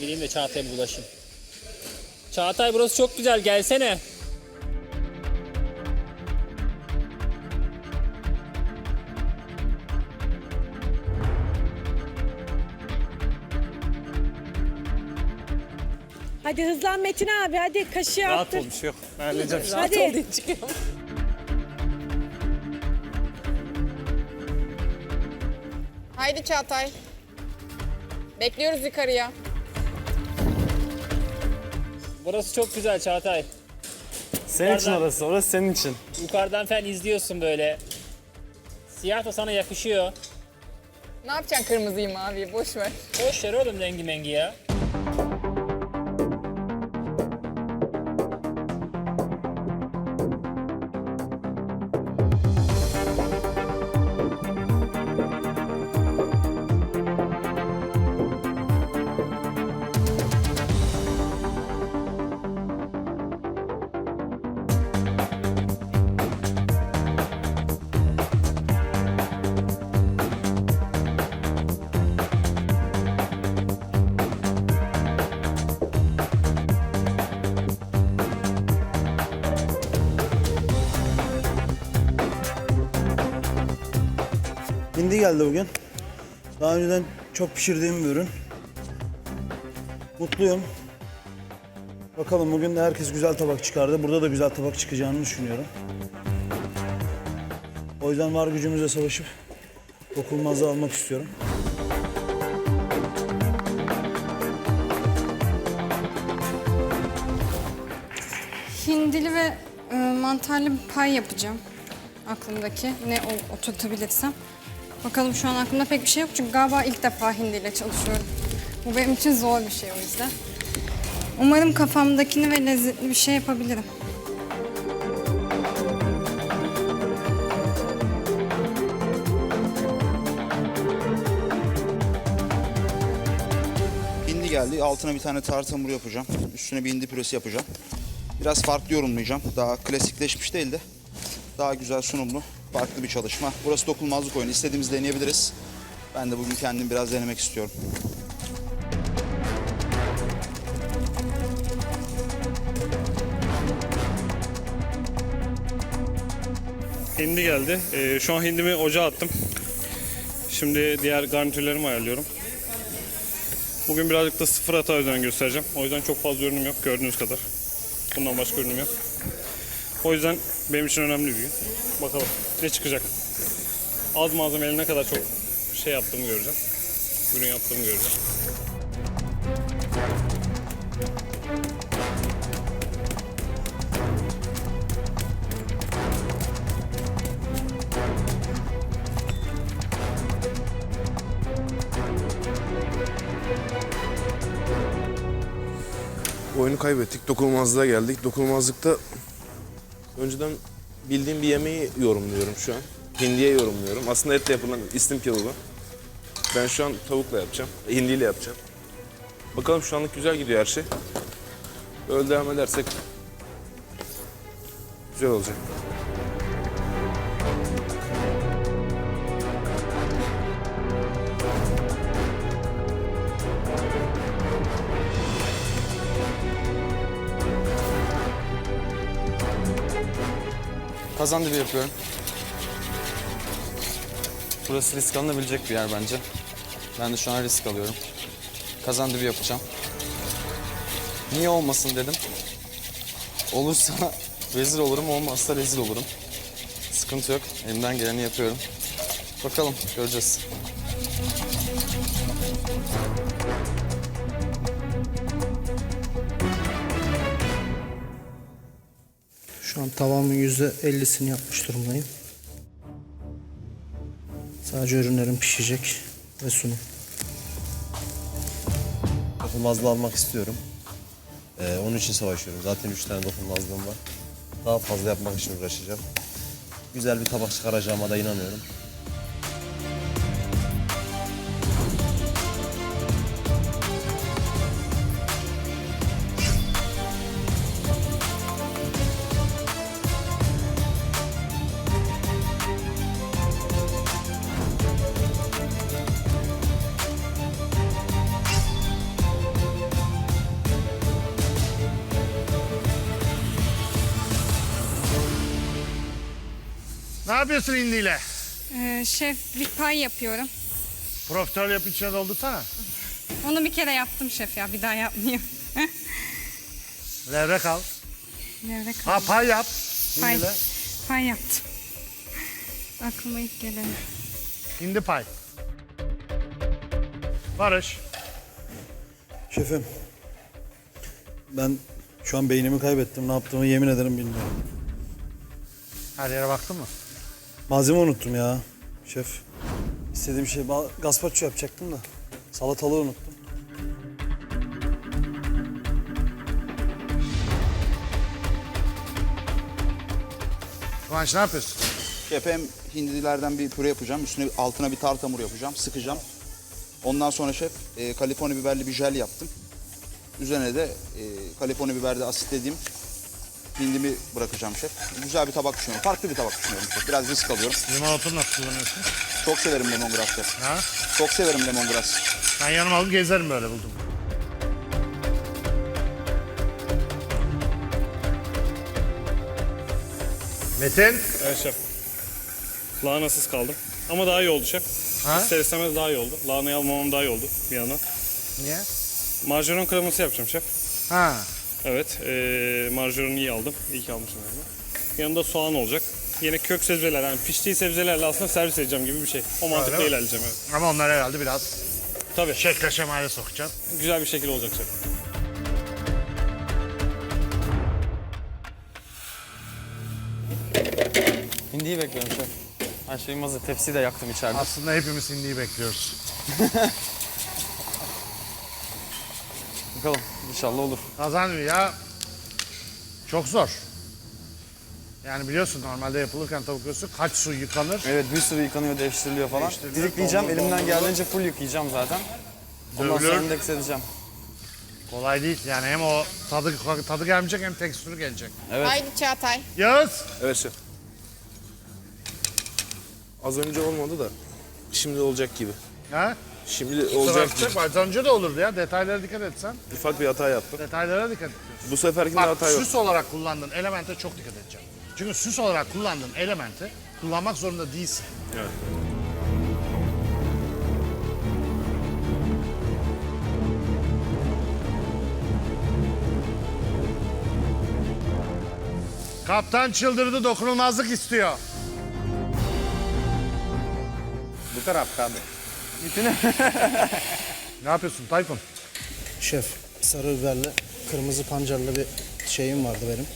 Gideyim de Çağatay'a bulaşayım. Çağatay burası çok güzel gelsene. Hadi hızlan Metin abi hadi kaşığı Rahat attır. ol bir şey yok. Ben halledeceğim şimdi. Hadi. Haydi Çağatay. Bekliyoruz yukarıya. Burası çok güzel Çağatay. Senin için Yukarıdan- orası. Orası senin için. Yukarıdan fen izliyorsun böyle. Siyah da sana yakışıyor. Ne yapacaksın kırmızıyı maviyi boş ver. Boş ver oğlum rengi mengi ya. Hindi geldi bugün. Daha önceden çok pişirdiğim bir ürün. Mutluyum. Bakalım bugün de herkes güzel tabak çıkardı. Burada da güzel tabak çıkacağını düşünüyorum. O yüzden var gücümüzle savaşıp dokunulmazlığı almak istiyorum. Hindili ve e, mantarlı bir pay yapacağım. Aklımdaki ne oturtabilirsem. Bakalım şu an aklımda pek bir şey yok çünkü galiba ilk defa hindiyle çalışıyorum. Bu benim için zor bir şey o yüzden. Umarım kafamdakini ve lezzetli bir şey yapabilirim. Hindi geldi. Altına bir tane tart hamuru yapacağım. Üstüne bir hindi püresi yapacağım. Biraz farklı yorumlayacağım. Daha klasikleşmiş değil de daha güzel sunumlu, farklı bir çalışma. Burası dokunulmazlık oyunu. İstediğimizi deneyebiliriz. Ben de bugün kendim biraz denemek istiyorum. Hindi geldi. Ee, şu an hindimi ocağa attım. Şimdi diğer garnitürlerimi ayarlıyorum. Bugün birazcık da sıfır hata özen göstereceğim. O yüzden çok fazla ürünüm yok gördüğünüz kadar. Bundan başka ürünüm yok. O yüzden benim için önemli bir gün. Bakalım ne çıkacak. Az malzemeyle ne kadar çok şey yaptığımı göreceğim. Ürün yaptığımı göreceğim. Oyunu kaybettik. Dokunulmazlığa geldik. Dokunulmazlıkta önceden bildiğim bir yemeği yorumluyorum şu an. Hindiye yorumluyorum. Aslında etle yapılan istim kebabı. Ben şu an tavukla yapacağım. Hindiyle yapacağım. Bakalım şu anlık güzel gidiyor her şey. Böyle devam edersek güzel olacak. Kazan dibi yapıyorum. Burası risk alınabilecek bir yer bence. Ben de şu an risk alıyorum. Kazan dibi yapacağım. Niye olmasın dedim. Olursa rezil olurum, olmazsa rezil olurum. Sıkıntı yok. Elimden geleni yapıyorum. Bakalım, göreceğiz. Şu an tavamın yüzde ellisini yapmış durumdayım. Sadece ürünlerim pişecek ve sunum. Dokunulmazlığı almak istiyorum. Ee, onun için savaşıyorum. Zaten üç tane dokunulmazlığım var. Daha fazla yapmak için uğraşacağım. Güzel bir tabak çıkaracağıma da inanıyorum. Yapıyorsun hindiyle? Ee, şef bir pay yapıyorum. Profiterol yapıp içine doldursana. Onu bir kere yaptım şef ya bir daha yapmayayım. Levrek al. Nerede Ha kaldı? pay yap. Pay, Hindile. pay yaptım. Aklıma ilk geleni. Hindi pay. Barış. Şefim. Ben şu an beynimi kaybettim. Ne yaptığımı yemin ederim bilmiyorum. Her yere baktın mı? Malzeme unuttum ya. Şef. İstediğim şey gazpacho yapacaktım da. Salatalığı unuttum. Kıvanç ne yapıyorsun? Şef hem hindilerden bir püre yapacağım. Üstüne altına bir tart hamuru yapacağım. Sıkacağım. Ondan sonra şef e, Kaliforniya biberli bir jel yaptım. Üzerine de e, Kaliforniya biberli asitlediğim hindimi bırakacağım şef. Güzel bir tabak düşünüyorum. Farklı bir tabak düşünüyorum şef. Biraz risk alıyorum. Limonatını nasıl kullanıyorsun? Çok severim lemongrass şef. Ha? Çok severim lemongrass. Ben yanıma alıp gezerim böyle buldum. Metin. Evet şef. Lahanasız kaldım. Ama daha iyi oldu şef. Ha? İster istemez daha iyi oldu. Lahanayı almamam daha iyi oldu bir yana. Niye? Marjoram kreması yapacağım şef. Ha. Evet, ee, marjaronu iyi aldım. İyi ki almışım yani. Yanında soğan olacak. Yine kök sebzeler, yani piştiği sebzelerle aslında servis edeceğim gibi bir şey. O mantıkla mi? ilerleyeceğim evet. Ama onlar herhalde biraz Tabii, şekle şemale sokacağım. güzel bir şekilde olacak şef. Hindiyi bekliyorum şef. Her şeyim hazır. Tepsiyi de yaktım içeride. Aslında hepimiz hindiyi bekliyoruz. Bakalım inşallah olur. Kazan ya çok zor. Yani biliyorsun normalde yapılırken tavuk göğsü kaç su yıkanır. Evet bir sürü yıkanıyor, değiştiriliyor falan. Değiştiriliyor, Didikleyeceğim. dondur, Elimden dondur. geldiğince full yıkayacağım zaten. Ondan Dövülür. sonra endeks edeceğim. Kolay değil. Yani hem o tadı tadı gelmeyecek hem tekstürü gelecek. Evet. Haydi Çağatay. Yağız. Evet şef. Az önce olmadı da şimdi olacak gibi. Ha? Şimdi Olacak. Az önce de olurdu ya. Detaylara dikkat etsen. Ufak bir hata yaptım. Detaylara dikkat et. Bu seferkinde Bak hata yok. süs olarak kullandığın elemente çok dikkat edeceğim. Çünkü süs olarak kullandığın elementi kullanmak zorunda değilsin. Evet. Kaptan çıldırdı dokunulmazlık istiyor. Bu taraf abi. Ne yapıyorsun Tayfun? Şef, sarı biberli, kırmızı pancarlı bir şeyim vardı benim.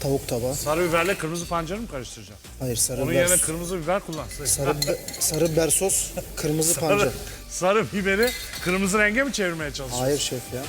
Tavuk tabağı. Sarı biberle kırmızı pancarı mı karıştıracağım? Hayır, sarı Onun biber. yerine kırmızı biber kullansaydın. Sarı, biber, sarı biber sos, kırmızı pancar. Sarı, sarı biberi kırmızı renge mi çevirmeye çalışıyorsun? Hayır şef ya.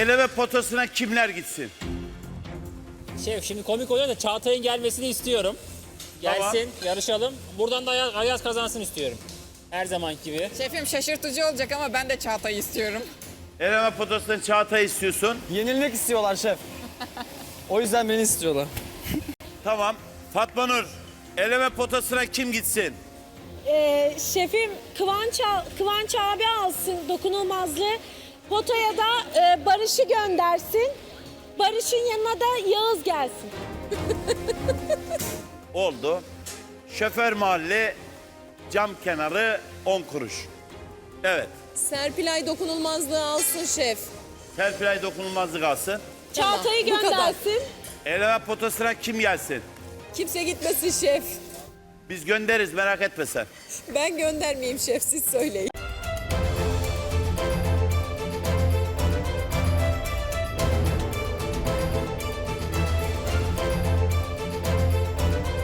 Eleme potasına kimler gitsin? Şef şimdi komik oluyor da Çağatay'ın gelmesini istiyorum. Gelsin, yarışalım. Buradan da Ayaz, Ayaz kazansın istiyorum. Her zaman gibi. Şefim şaşırtıcı olacak ama ben de Çağatay'ı istiyorum. Eleme potasına Çağatay istiyorsun. Yenilmek istiyorlar şef. O yüzden beni istiyorlar. Tamam. Fatma Nur, eleme potasına kim gitsin? Ee, şefim Kıvanç, al- Kıvanç abi alsın dokunulmazlığı. Potoya da e, Barış'ı göndersin. Barış'ın yanına da Yağız gelsin. Oldu. Şoför mahalle cam kenarı 10 kuruş. Evet. Serpilay dokunulmazlığı alsın şef. Serpilay dokunulmazlık alsın. Çağatay'ı bu kadar. göndersin. Eleme potasına kim gelsin? Kimse gitmesin şef. Biz göndeririz merak etme sen. Ben göndermeyeyim şef siz söyleyin.